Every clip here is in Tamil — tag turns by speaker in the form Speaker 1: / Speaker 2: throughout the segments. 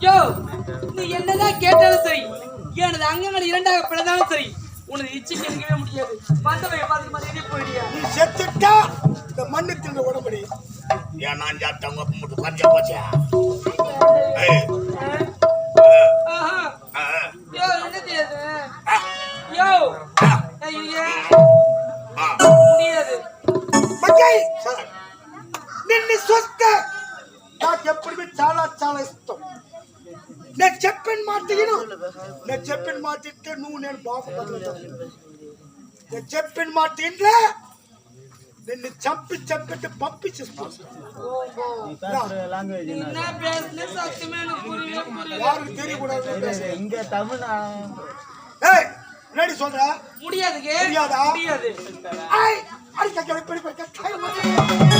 Speaker 1: யோ நீ என்னதான் கேட்டாலும் சரி எனது அங்கங்கள் இரண்டாக பிளந்தாலும் சரி உனது இச்சைக்கு இருக்கவே முடியாது. வந்தவை பார்த்து மாதிரி போயிடியா?
Speaker 2: நீ செத்துட்டா இந்த மண்ணு தின்ற உடம்படி.
Speaker 3: ஏன் நான் சாப்பிட்டவங்க மட்டும் பஞ்சம் போச்சா?
Speaker 2: చెప్పిన మాట ఇంట్లో నిన్ను చంపి చంపిట్టు పంపించేస్తాను
Speaker 4: இங்க தமிழ்னா
Speaker 2: ஏய் முன்னாடி சொல்ற
Speaker 1: முடியாது
Speaker 2: முடியாதா
Speaker 1: முடியாது
Speaker 2: ஐ அடிக்க
Speaker 1: கை கை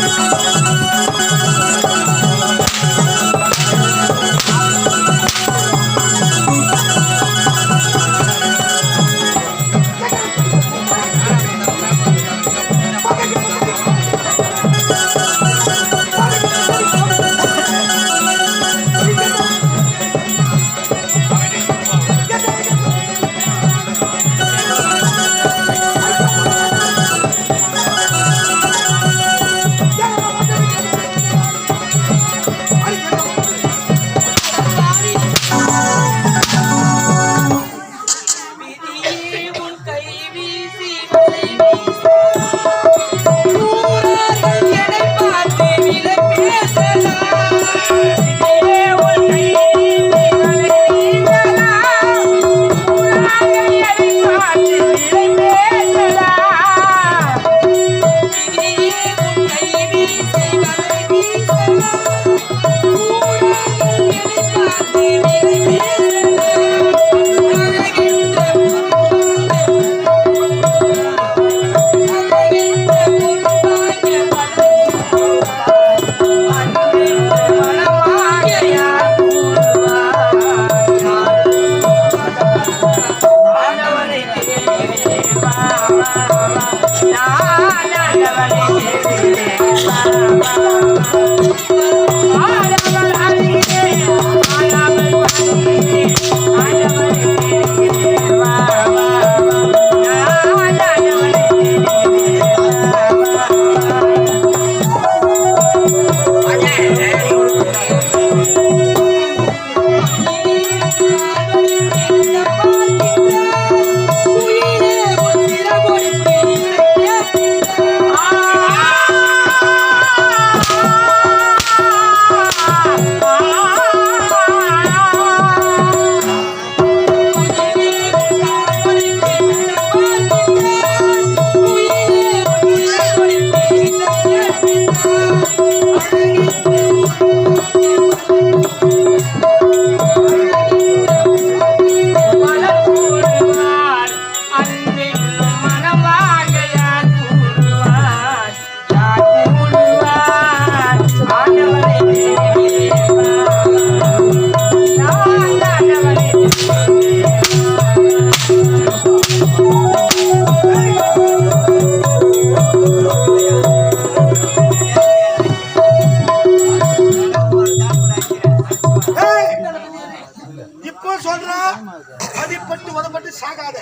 Speaker 2: இப்போ அடிப்பட்டு உதப்பட்டு சாகாத.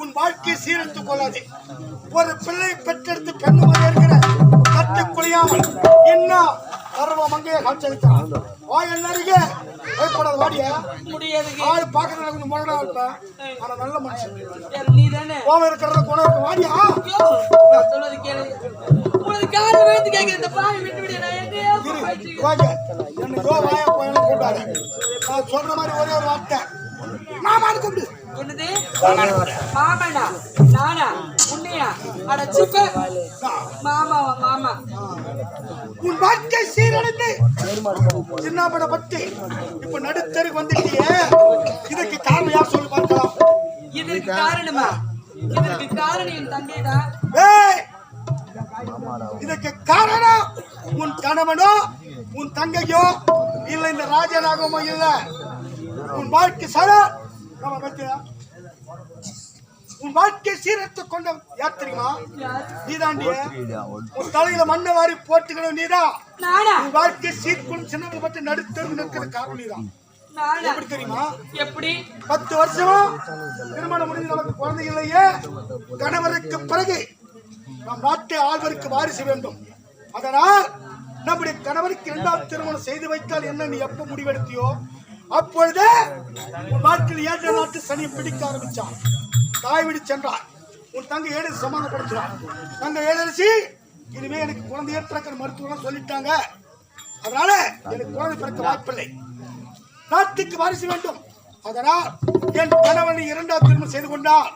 Speaker 2: உன் வாழ்க்கையை சீரழித்துக் கொள்ளாதே. ஒரு பிள்ளை பெற்றெடுத்து பெண்ணு இருக்கிற கட்டு குளியாமல் இன்னும் பருவ மங்கையை காட்சியளித்தான். வாய் நருகே பயப்படாத வாடியா. ஆள் பார்க்கறது கொஞ்சம் முரடா இருப்பேன் ஆனா நல்ல மனுஷன்.
Speaker 1: நீ தானே
Speaker 2: கோவம் இருக்கிறத குணம் இருக்கு. வாடியா?
Speaker 1: நான் சொல்றது கேளு வைத்து கேட்கிற இந்த பாவி விட்டு விடு நான் எங்கேயோ
Speaker 2: வாங்க என்னைக்கோ வாய நான் சொல்ற மாதிரி ஒரே ஒரு வார்த்தை. மாமான்னு கூப்பிடு
Speaker 1: என்னது? மாமனா? நானா? உன்னையா? அட சிப்ப. மாமாவா மாமா.
Speaker 2: உன் வாழ்க்கை சீரழிந்து சின்னாபட பத்தி இப்ப நடுத்தருக்கு வந்துட்டியே. இதுக்கு காரணம் யார் சொல்லி பார்க்கலாம்.
Speaker 1: இதற்கு காரணமா? இதற்கு காரணம் என் தங்கைதான்
Speaker 2: ஏய்! இதுக்கு காரணம் உன் கணவனோ உன் தங்கையோ இல்ல இந்த ராஜராகமோ இல்ல. உன் வாழ்க்கை சர நம்ம பத்தியா? உன் வாழ்க்கை சீரத்து கொண்ட யார் தெரியுமா? நீதாண்டிய உன் தலையில மண்ணை வாரி போட்டுக்கணும் நீதான்
Speaker 1: நானா?
Speaker 2: உன் வாழ்க்கை சீர்குள் சின்னங்களை பற்றி நடுத்தருவு நிற்கிற காரணம் நீதான்
Speaker 1: நானா?
Speaker 2: எப்படி தெரியுமா?
Speaker 1: எப்படி?
Speaker 2: பத்து வருஷமா திருமணம் முடிஞ்சு நமக்கு குழந்தை இல்லையே. கணவருக்கு பிறகு நம் நாட்டை ஆள்வருக்கு வாரிசு வேண்டும். அதனால் நம்முடைய கணவருக்கு இரண்டாவது திருமணம் செய்து வைத்தால் என்ன நீ எப்ப முடிவெடுத்தியோ? அப்பொழுது உன் வாழ்க்கையில் ஏற்ற நாட்டு சனியை பிடிக்க ஆரம்பிச்சான் தாய் வீடு சென்றார். உன் தங்கை ஏழு சமாதானப்படுத்துறான் தங்க ஏழரசி இனிமே எனக்கு குழந்தையே பிறக்கிற மருத்துவம் சொல்லிட்டாங்க. அதனால எனக்கு குழந்தை பிறக்க வாய்ப்பில்லை. நாட்டுக்கு வாரிசு வேண்டும். அதனால் என் கணவனை இரண்டாவது திருமணம் செய்து கொண்டார்.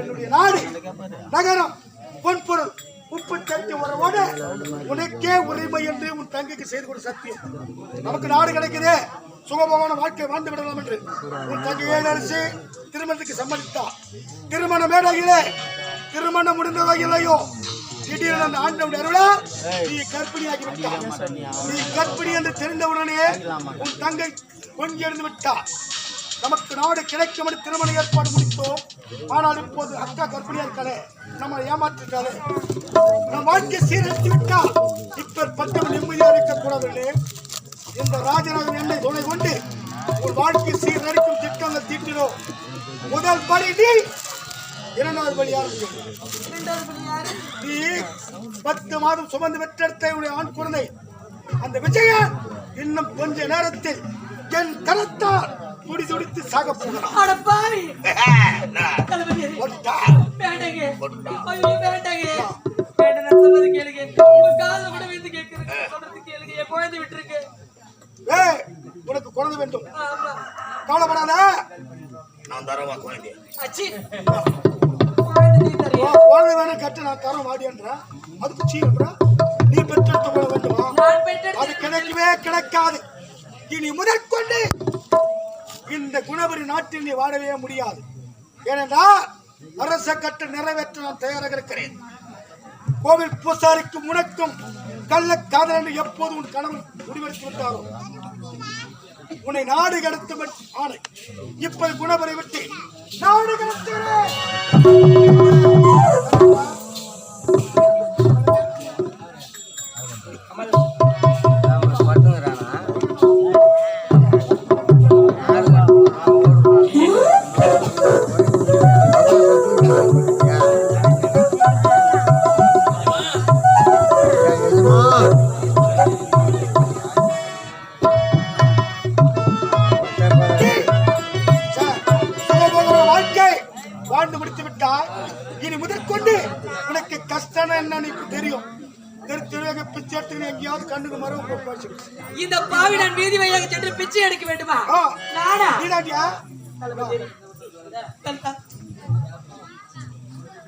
Speaker 2: என்னுடைய நாடு நகரம் பொன்பொருள் உப்பு தட்டி உறவோடு உனக்கே உரிமை என்று உன் தங்கைக்கு செய்து கொடு சத்தியம். நமக்கு நாடு கிடைக்குது. சுகபமான வாழ்க்கை வாழ்ந்து விடலாம் என்று. உன் தங்கை ஏழரசி திருமணத்துக்கு சம்மதித்தார் திருமண மேடையிலே திருமணம் முடிந்ததோ இல்லையோ திடீரென அந்த ஆண்டவன் அருளா நீ கர்ப்பிணியாகி விட்டார் நீ கற்பிணி என்று தெரிந்தவுடனே உன் தங்கை கொஞ்சம் எழுந்து விட்டார் நமக்கு நாடு கிடைக்கும் என்று திருமண ஏற்பாடு முடித்தோம். ஆனால் இப்போது அக்கா கர்ப்பிணியா இருக்காளே நம்ம ஏமாற்றிருக்காளே நம் வாழ்க்கை சீரழித்து விட்டால் இப்ப பக்கம் நிம்மதியா இருக்கக்கூடாது இந்த ராஜராஜன் எண்ணெய் துணை கொண்டு உன் வாழ்க்கை சீரழிக்கும் திட்டங்கள் தீட்டினோம். முதல் படி நீ இரண்டாவது படி நீ பத்து மாதம் சுமந்து பெற்றெடுத்த ஆண் குழந்தை. அந்த விஜயன் இன்னும் கொஞ்ச நேரத்தில் என் கரத்தால் துடி துடித்து சாக போகிறான்
Speaker 1: அட பாவி.
Speaker 3: நான்
Speaker 1: தளபதியே
Speaker 2: போட்டுட்டா?
Speaker 1: வேண்டாங்க ஐயோ வேண்டாங்க வேண்டாம் நான் சொல்றது கேளுங்க. உங்க கூட விழுந்து கேட்கறேன். சொல்றது கேளுங்க. என் குழந்தை விட்டுருக்கு.
Speaker 2: ஏய் உனக்கு குழந்தை வேண்டும்.
Speaker 1: ஆமா.
Speaker 2: கவலைப்படாத.
Speaker 3: நான் தரவா குழந்தை
Speaker 1: அச்சி. குழந்தை
Speaker 2: வேணும் கட்டு நான் தரம் வாடியன்ற அதுக்கு சீன்றா நீ பெற்றெடுத்து கொள்ள வேண்டுமா?
Speaker 1: நான்
Speaker 2: அது கிடைக்கவே கிடைக்காது. இனி முதற்கொண்டு இந்த குணபரி நாட்டில் நீ வாழவே முடியாது. ஏனென்றால் அரச கட்டு நிறைவேற்ற நான் தயாராக இருக்கிறேன். கோவில் பூசாரிக்கும் உனக்கும் கள்ள காதல் என்று எப்போது உன் கணவன் முடிவெடுத்து விட்டாரோ? உன்னை நாடு கடத்தும் ஆணை. இப்ப குணபரை விட்டு நாடு கடத்துகிறேன். எனக்கு தெரியும். தெரு தெருவாக பிச்சை எடுத்துக்கிட்டு எங்கேயாவது கண்ணுக்கு மரம் போட்டு.
Speaker 1: இந்த பாவி நான் வீதி வழியாக சென்று பிச்சை எடுக்க வேண்டுமா? நானா.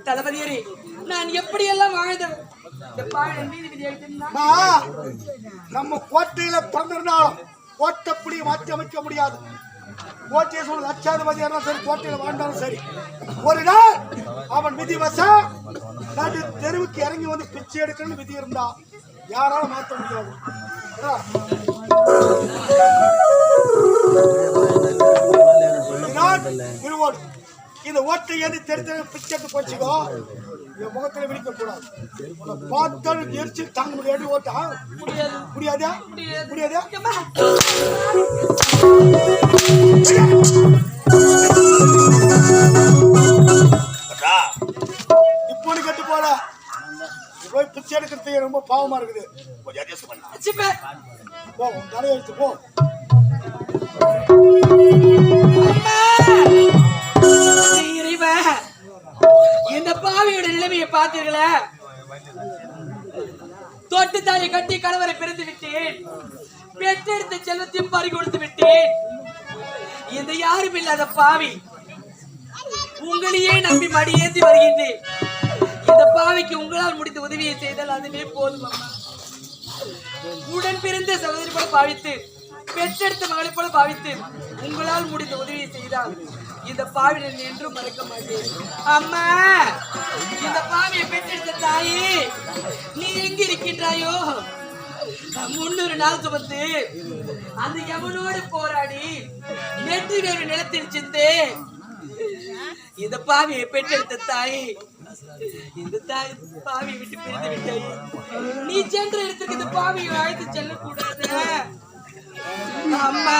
Speaker 1: தளபதியரே நான் வாழ்ந்தவன் வீதியாக சென்றா
Speaker 2: அம்மா, நம்ம கோட்டையில பிறந்திருந்தாலும் கோட்டை புளியை மாற்றி அமைக்க முடியாது. சொல்ல லட்சாதிபதி சரி கோட்டையில வாழ்ந்தாலும் சரி. ஒரு நாள் அவன் விதிவசம் நடு தெருவுக்கு இறங்கி வந்து பிச்சை எடுக்கணும்னு விதி இருந்தா யாராலும் மாற்ற முடியாது. திருவோடு. இந்த ஓட்டை ஏறி தெரிஞ்ச பிச்சை எடுத்து போச்சுக்கோ என் முகத்துல விழிக்க கூடாது. பார்த்தாலும் எரிச்சு தாங்க முடியாது ஓட்டா.
Speaker 1: முடியாது?
Speaker 2: முடியாதா?
Speaker 1: முடியாது.
Speaker 2: முடியாதா
Speaker 1: ஏம்மா,
Speaker 3: அக்கா
Speaker 2: இப்போ கட்டு போல போய் பிச்சை எடுக்கிறதுக்கு ரொம்ப பாவமா இருக்குது.
Speaker 3: கொஞ்சம் அட்ஜஸ்ட் பண்ணா.
Speaker 1: அச்சிப்பே.
Speaker 2: போ உன் தலையெழுத்து போ.
Speaker 1: இந்த பாவியோட நிலைமையை பார்த்தீர்களா? தொட்டு தாயை கட்டி கணவரை பிறந்து விட்டேன். பெற்றெடுத்த செல்வத்தையும் பறி கொடுத்து விட்டேன். இந்த யாரும் இல்லாத பாவி. உங்களையே நம்பி மடியேந்தி வருகின்றேன். இந்த பாவிக்கு உங்களால் முடிந்த உதவியை செய்தால் அதுவே போதும் அம்மா. உடன் பிறந்த சகோதரி போல பாவித்து பெற்றெடுத்த மகளை போல பாவித்து உங்களால் முடிந்த உதவியை செய்தால் இந்த பாவிடன் என்றும் மறக்க மாட்டேன். அம்மா இந்த பாவியை பெற்றெடுத்த தாயே நீ எங்க இருக்கின்றாயோ? முன்னூறு நாள் சுமந்து அந்த யமனோடு போராடி வெற்றி வேறு நிலத்தில் சிந்து இந்த பாவியை பெற்றெடுத்த தாய் இந்த தாய் பாவியை விட்டு பிரிந்து விட்டாய். நீ சென்ற இடத்துக்கு இந்த பாவியை அழைத்து செல்லக்கூடாது. அம்மா!